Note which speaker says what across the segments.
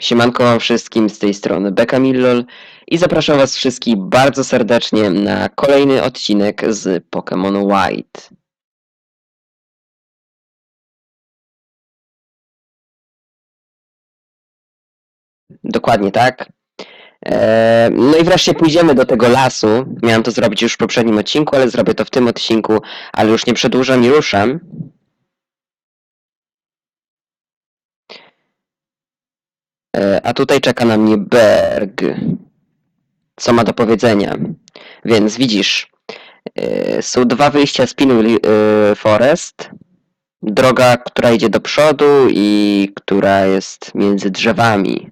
Speaker 1: Siemanko wam wszystkim z tej strony Beka Millol i zapraszam was wszystkich bardzo serdecznie na kolejny odcinek z Pokémon White. Dokładnie tak. Eee, No i wreszcie pójdziemy do tego lasu. Miałem to zrobić już w poprzednim odcinku, ale zrobię to w tym odcinku, ale już nie przedłużam i ruszam. A tutaj czeka na mnie Berg. Co ma do powiedzenia? Więc widzisz, e, są dwa wyjścia z Pinu e, Forest. Droga, która idzie do przodu i która jest między drzewami.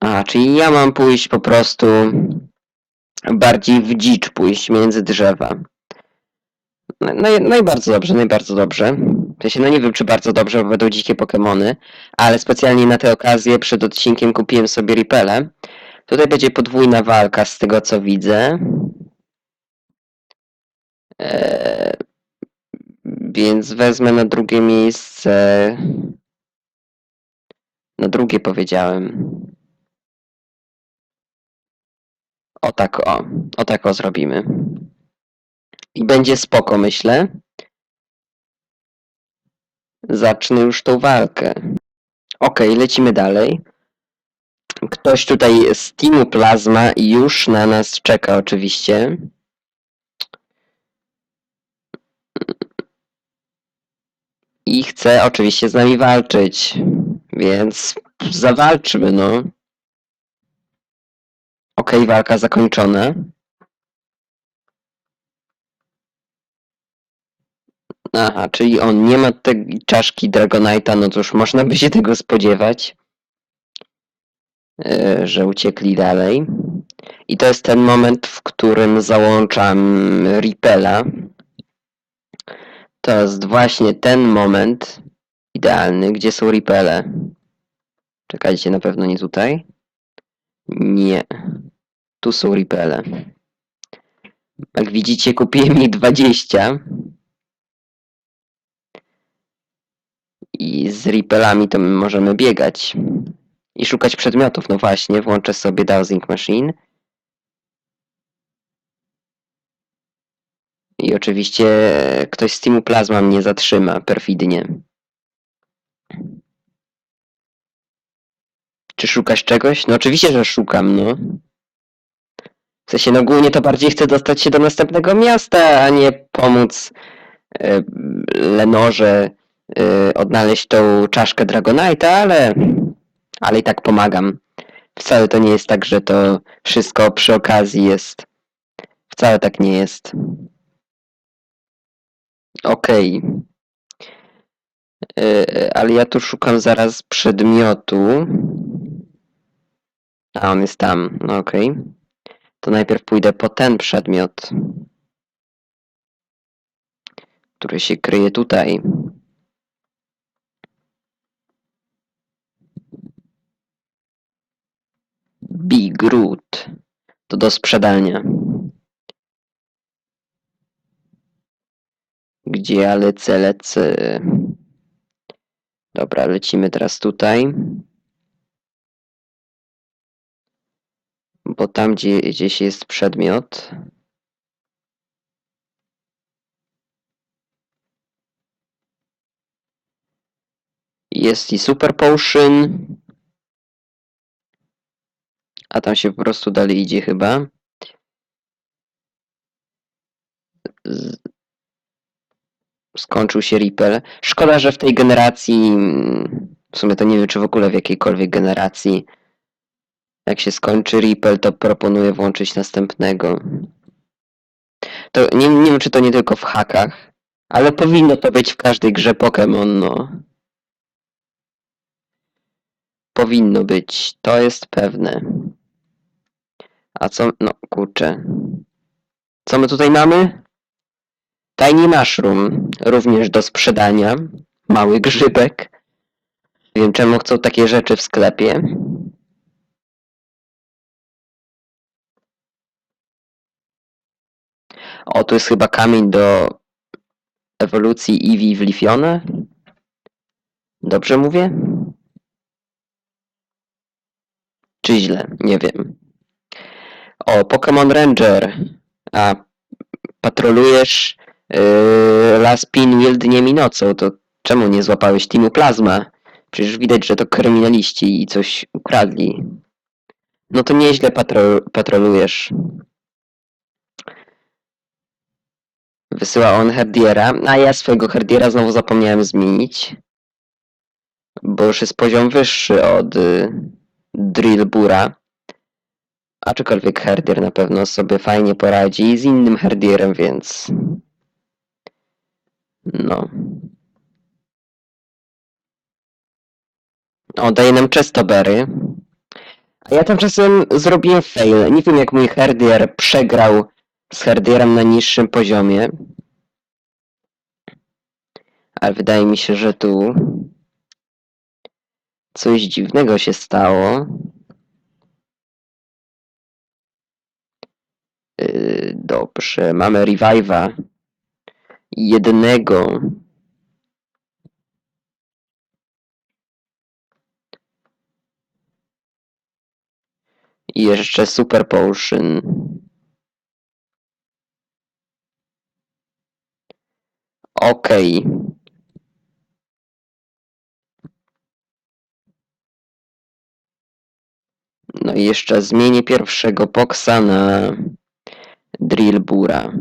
Speaker 1: A, czyli ja mam pójść po prostu bardziej w dzicz, pójść między drzewa. No, i- no i bardzo dobrze, no i bardzo dobrze. W no nie wiem, czy bardzo dobrze, bo będą dzikie Pokemony, ale specjalnie na tę okazję przed odcinkiem kupiłem sobie Ripele. Tutaj będzie podwójna walka z tego, co widzę. Eee, więc wezmę na drugie miejsce. Na drugie powiedziałem. O tak o. O tak o zrobimy. I będzie spoko, myślę. Zacznę już tą walkę. Okej, lecimy dalej. Ktoś tutaj z Teamu Plasma już na nas czeka oczywiście. I chce oczywiście z nami walczyć. Więc zawalczmy, no. Okej, walka zakończona. Aha, czyli on nie ma tej czaszki Dragonite'a, no cóż, można by się tego spodziewać, e, że uciekli dalej. I to jest ten moment, w którym załączam Ripela. To jest właśnie ten moment idealny, gdzie są Ripele. Czekajcie, na pewno nie tutaj. Nie. Tu są Ripele. Jak widzicie, kupiłem ich 20. I z Ripelami to my możemy biegać. I szukać przedmiotów. No właśnie, włączę sobie Dowsing Machine. I oczywiście ktoś z Teamu Plasma mnie zatrzyma perfidnie. Czy szukasz czegoś? No oczywiście, że szukam, no. W sensie, no głównie to bardziej chcę dostać się do następnego miasta, a nie pomóc e, Lenorze e, odnaleźć tą czaszkę Dragonite'a, ale, ale i tak pomagam. Wcale to nie jest tak, że to wszystko przy okazji jest. Wcale tak nie jest. Okej. E, Ale ja tu szukam zaraz przedmiotu. A on jest tam, no okej. To najpierw pójdę po ten przedmiot, który się kryje tutaj. Big Root. To do sprzedania. Gdzie ja lecę, lecę. Dobra, lecimy teraz tutaj. Bo tam, gdzie gdzieś jest przedmiot. Jest i Super Potion. A tam się po prostu dalej idzie chyba. Skończył się Ripple. Szkoda, że w tej generacji. W sumie to nie wiem, czy w ogóle w jakiejkolwiek generacji. Jak się skończy Ripple, to proponuję włączyć następnego. To nie, nie wiem, czy to nie tylko w hakach, ale powinno to być w każdej grze Pokémon, no. Powinno być, to jest pewne. A co, no kurczę. Co my tutaj mamy? Tiny Mushroom, również do sprzedania. Mały grzybek. Nie wiem czemu chcą takie rzeczy w sklepie. O, tu jest chyba kamień do ewolucji Eevee w Lifione. Dobrze mówię? Czy źle? Nie wiem. O, Pokémon Ranger. A patrolujesz yy, Las Pinwheel dniem i nocą, to czemu nie złapałeś Teamu Plasma? Przecież widać, że to kryminaliści i coś ukradli. No to nieźle patro patrolujesz. Wysyła on Herdiera, a ja swojego Herdiera znowu zapomniałem zmienić. Bo już jest poziom wyższy od y, Drillbura. Aczkolwiek Herdier na pewno sobie fajnie poradzi z innym Herdierem, więc... No. O, daje nam Chestobery. A ja tymczasem zrobiłem fail. Nie wiem jak mój Herdier przegrał z Herdierem na niższym poziomie. Ale wydaje mi się, że tu coś dziwnego się stało. Yy, dobrze, mamy revive'a jednego. I jeszcze Super Potion. Okej. No i jeszcze zmienię pierwszego Poxa na Drillbura.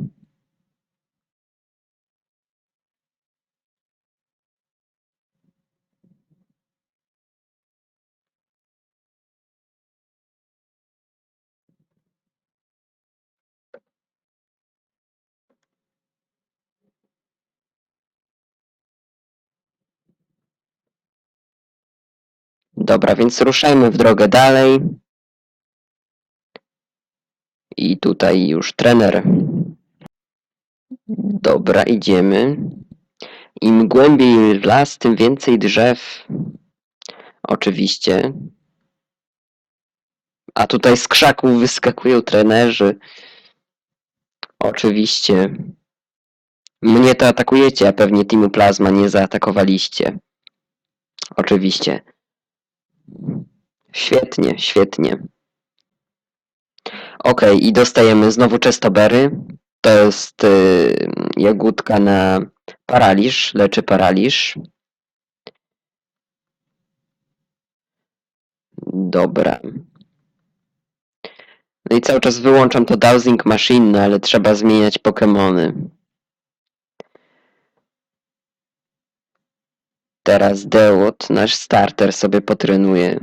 Speaker 1: Dobra, więc ruszajmy w drogę dalej. I tutaj już trener. Dobra, idziemy. Im głębiej las, tym więcej drzew. Oczywiście. A tutaj z krzaków wyskakują trenerzy. Oczywiście. Mnie to atakujecie, a pewnie Teamu Plasma nie zaatakowaliście. Oczywiście. Świetnie, świetnie. Okej, i dostajemy znowu Chestobery. To jest y, jagódka na paraliż, leczy paraliż. Dobra. No i cały czas wyłączam to Dowsing Machine, no ale trzeba zmieniać Pokémony. Teraz Dełot, nasz starter, sobie potrenuje.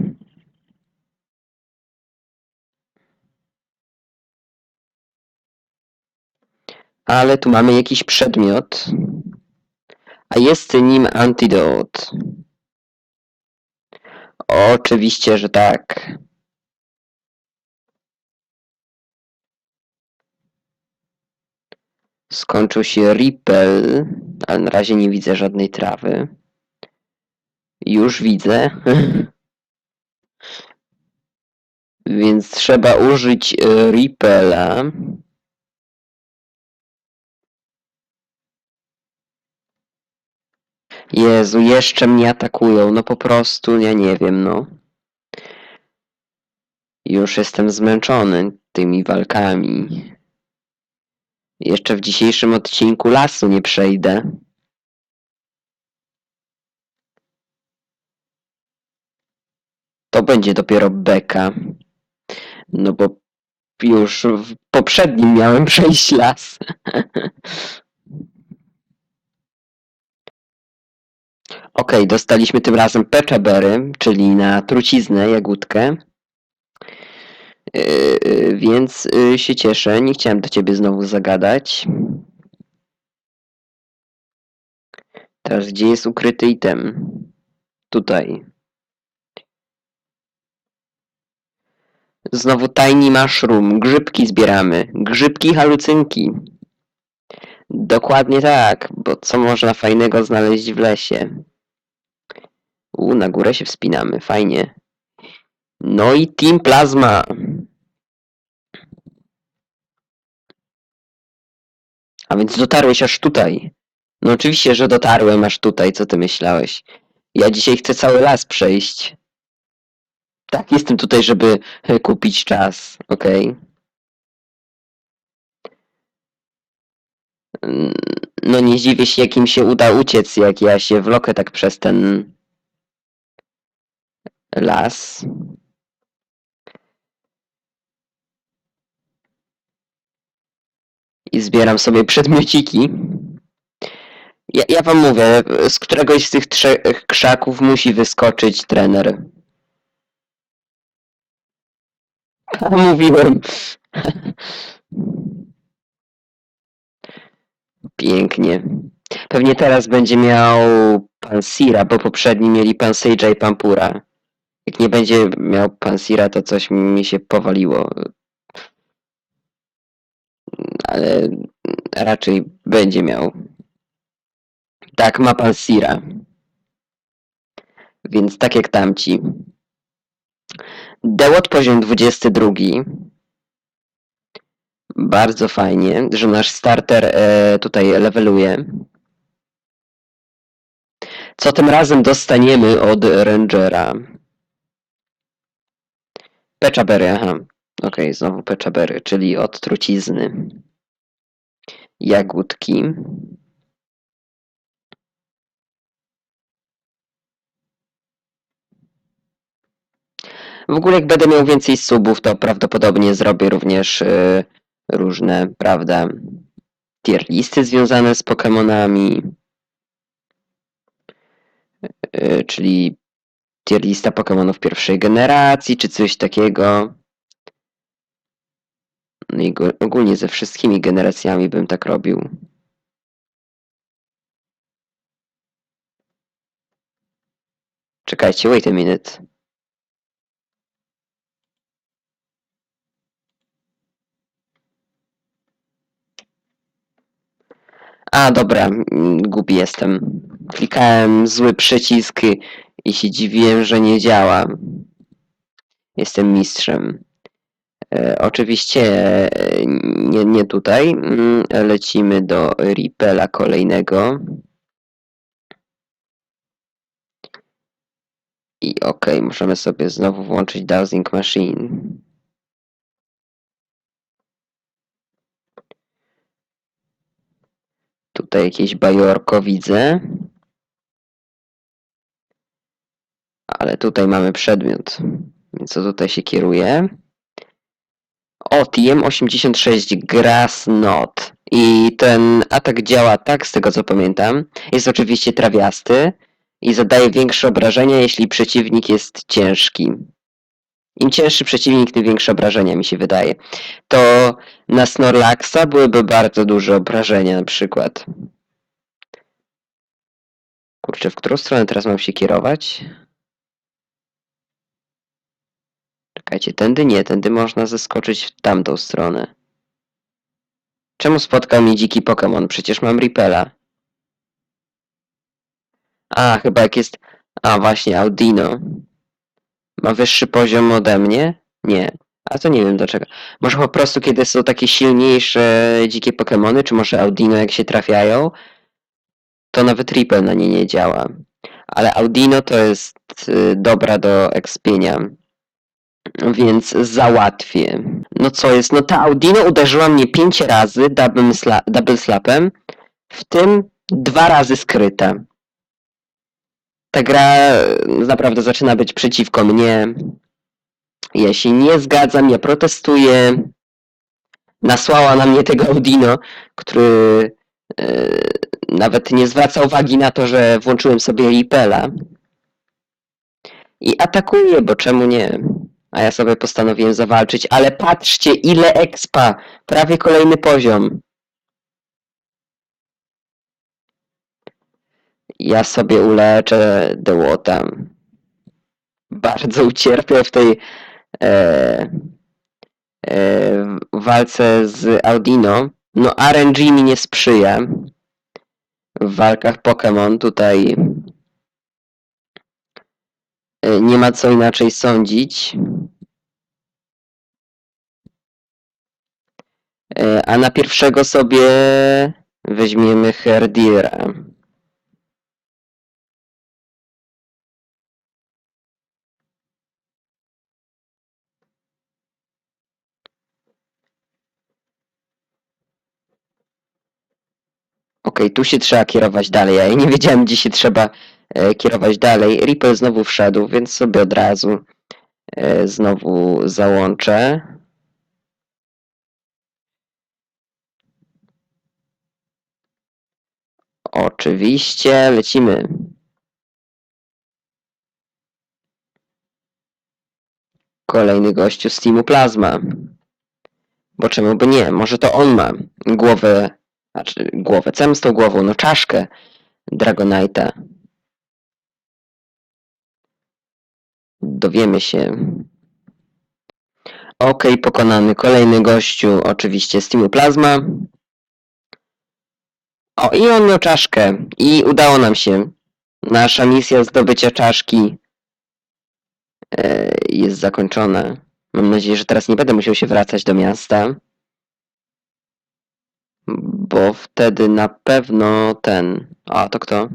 Speaker 1: Ale tu mamy jakiś przedmiot. A jest nim antidot. Oczywiście, że tak. Skończył się Ripple, ale na razie nie widzę żadnej trawy. Już widzę. Więc trzeba użyć e, Rippela. Jezu, jeszcze mnie atakują. No po prostu, ja nie wiem, no. Już jestem zmęczony tymi walkami. Jeszcze w dzisiejszym odcinku lasu nie przejdę. To będzie dopiero beka. No bo już w poprzednim miałem przejść las. Okej, dostaliśmy tym razem peczebery, czyli na truciznę, jagódkę. Yy, więc yy, się cieszę. Nie chciałem do ciebie znowu zagadać. Teraz gdzie jest ukryty item? Tutaj. Znowu tiny mushroom. Grzybki zbieramy. Grzybki halucynki. Dokładnie tak, bo co można fajnego znaleźć w lesie? U, na górę się wspinamy, fajnie. No i Team Plasma. A więc dotarłeś aż tutaj. No oczywiście, że dotarłem aż tutaj, co ty myślałeś? Ja dzisiaj chcę cały las przejść. Tak, jestem tutaj, żeby e, kupić czas, okej? Mm, No nie zdziwię się, jak im się uda uciec, jak ja się wlokę tak przez ten las. I zbieram sobie przedmiociki. Ja, ja wam mówię, z któregoś z tych trzech krzaków musi wyskoczyć trener. A, mówiłem. Pięknie. Pewnie teraz będzie miał pan Sira, bo poprzedni mieli pan Sage'a i pan Pura. Jak nie będzie miał pan Sira, to coś mi się powaliło. Ale raczej będzie miał. Tak, ma pan Sira. Więc tak jak tamci. Dewot poziom 22. Bardzo fajnie, że nasz starter e, tutaj leveluje. Co tym razem dostaniemy od Rangera? Peczabery, aha. Okej, znowu peczabery, czyli od trucizny. Jagódki. W ogóle jak będę miał więcej subów, to prawdopodobnie zrobię również y, różne, prawda, tier listy związane z Pokemonami. Y, czyli tier lista Pokemonów pierwszej generacji, czy coś takiego. No i ogólnie ze wszystkimi generacjami bym tak robił. Czekajcie, wait a minute. A, dobra, mm, głupi jestem. Klikałem zły przycisk i się dziwiłem, że nie działa. Jestem mistrzem. E, oczywiście e, nie, nie tutaj. Mm, Lecimy do Ripela kolejnego. I ok, możemy sobie znowu włączyć Dowsing Machine. Tutaj jakieś bajorko widzę. Ale tutaj mamy przedmiot. Więc co tutaj się kieruje? O, TM86 Grass Knot. I ten atak działa tak, z tego co pamiętam. Jest oczywiście trawiasty i zadaje większe obrażenia, jeśli przeciwnik jest ciężki. Im cięższy przeciwnik, tym większe obrażenia mi się wydaje. To na Snorlaxa byłyby bardzo duże obrażenia na przykład. Kurczę, w którą stronę teraz mam się kierować? Czekajcie, tędy nie, tędy można zeskoczyć w tamtą stronę. Czemu spotkał mnie dziki Pokémon? Przecież mam Ripela. A, chyba jak jest... A, właśnie, Audino. Ma wyższy poziom ode mnie? Nie. A to nie wiem dlaczego. Może po prostu kiedy są takie silniejsze dzikie Pokémony, czy może Audino jak się trafiają, to nawet Ripel na nie nie działa. Ale Audino to jest y, dobra do ekspienia. Więc załatwię. No co jest? No ta Audino uderzyła mnie 5 razy double, sla double slapem, w tym dwa razy skryta. Ta gra naprawdę zaczyna być przeciwko mnie. Ja się nie zgadzam, ja protestuję. Nasłała na mnie tego Audino, który e, nawet nie zwraca uwagi na to, że włączyłem sobie Ripela. I atakuje, bo czemu nie? A ja sobie postanowiłem zawalczyć, ale patrzcie ile expa! Prawie kolejny poziom. Ja sobie uleczę Dełota. Bardzo ucierpiał w tej e, e, walce z Audino. No RNG mi nie sprzyja. W walkach Pokémon tutaj e, nie ma co inaczej sądzić. E, a na pierwszego sobie weźmiemy Herdira. Okej, okay, tu się trzeba kierować dalej. Ja nie wiedziałem, gdzie się trzeba e, kierować dalej. Ripple znowu wszedł, więc sobie od razu e, znowu załączę. Oczywiście, lecimy. Kolejny gościu z Teamu Plasma. Bo czemu by nie? Może to on ma głowę, znaczy głowę, mam z tą głową? No czaszkę Dragonite'a. Dowiemy się. Okej, pokonany kolejny gościu, oczywiście z Teamu Plasma. O, i on miał czaszkę. I udało nam się. Nasza misja zdobycia czaszki e, jest zakończona. Mam nadzieję, że teraz nie będę musiał się wracać do miasta. Bo wtedy na pewno ten. A to kto?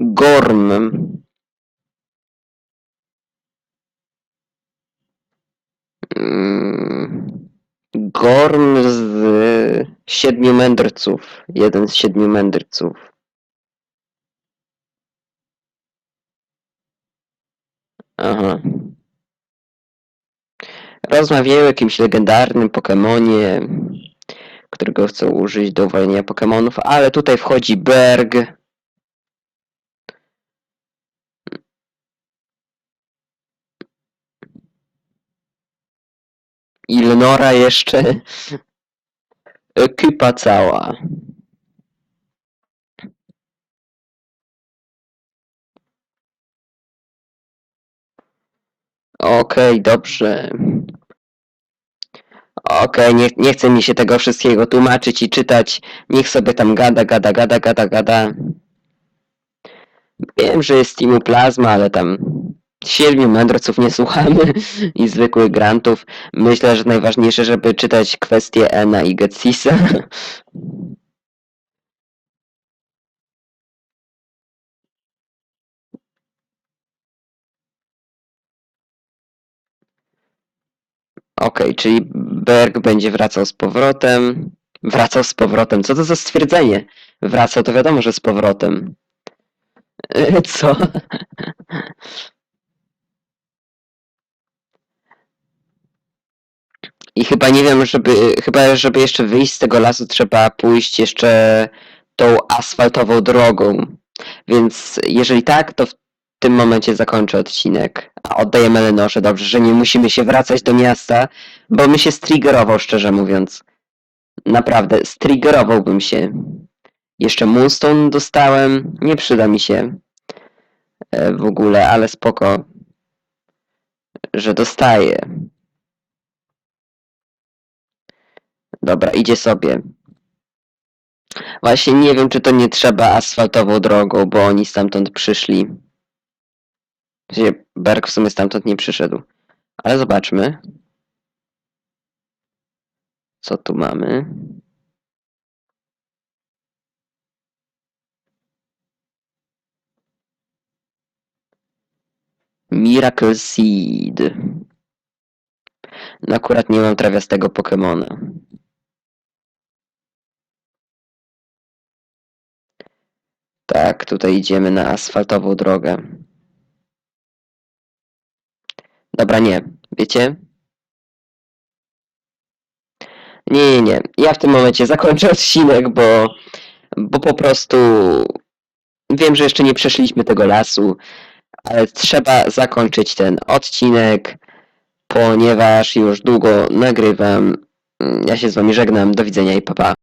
Speaker 1: Gorm. Mm, Gorm z siedmiu mędrców. Jeden z siedmiu mędrców. Aha. Rozmawiają o jakimś legendarnym Pokemonie, którego chcą użyć do uwolnienia Pokemonów, ale tutaj wchodzi Berg. Ilnora jeszcze. Ekipa cała. Okej, dobrze. Okej, nie, nie chce mi się tego wszystkiego tłumaczyć i czytać. Niech sobie tam gada, gada, gada, gada, gada. Wiem, że jest Teamu Plasma, ale tam siedmiu mędrców nie słuchamy i zwykłych grantów. Myślę, że najważniejsze, żeby czytać kwestie Ena i Getsisa. Okej, czyli Berg będzie wracał z powrotem. Wracał z powrotem. Co to za stwierdzenie? Wracał to wiadomo, że z powrotem. Co? I chyba nie wiem, żeby, chyba żeby jeszcze wyjść z tego lasu, trzeba pójść jeszcze tą asfaltową drogą. Więc jeżeli tak, to w tym momencie zakończę odcinek. A oddajemy Lenorze, dobrze, że nie musimy się wracać do miasta, bo mi się striggerował, szczerze mówiąc. Naprawdę, striggerowałbym się. Jeszcze Moonstone dostałem, nie przyda mi się e, w ogóle, ale spoko, że dostaję. Dobra, idzie sobie. Właśnie nie wiem, czy to nie trzeba asfaltową drogą, bo oni stamtąd przyszli. Berg w sumie stamtąd nie przyszedł. Ale zobaczmy. Co tu mamy? Miracle Seed. No akurat nie mam trawiastego Pokemona. Tak, tutaj idziemy na asfaltową drogę. Dobra, nie. Wiecie? Nie, nie, nie. Ja w tym momencie zakończę odcinek, bo, bo po prostu wiem, że jeszcze nie przeszliśmy tego lasu, ale trzeba zakończyć ten odcinek, ponieważ już długo nagrywam. Ja się z wami żegnam. Do widzenia i pa pa.